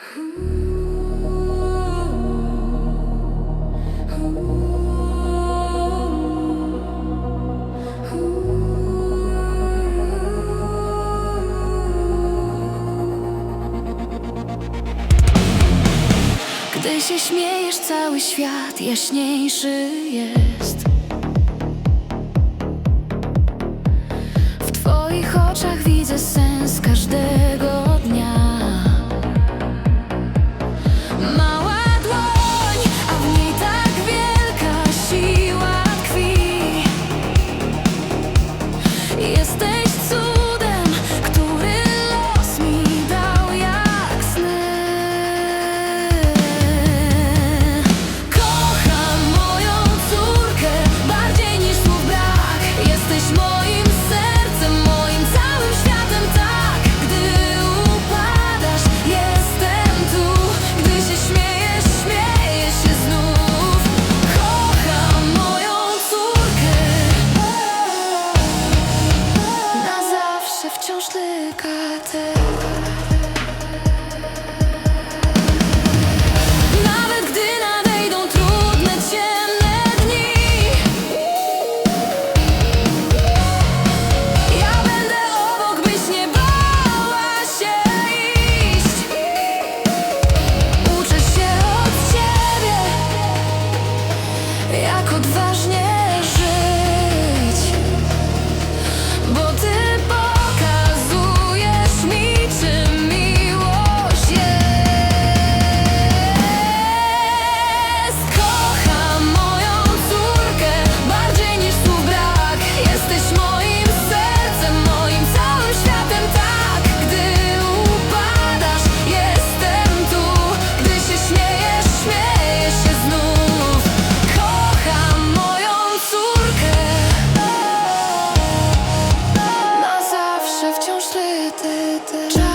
Gdy się śmiejesz, cały świat jaśniejszy jest. Jesteś wciąż tylko ty. ти, ти.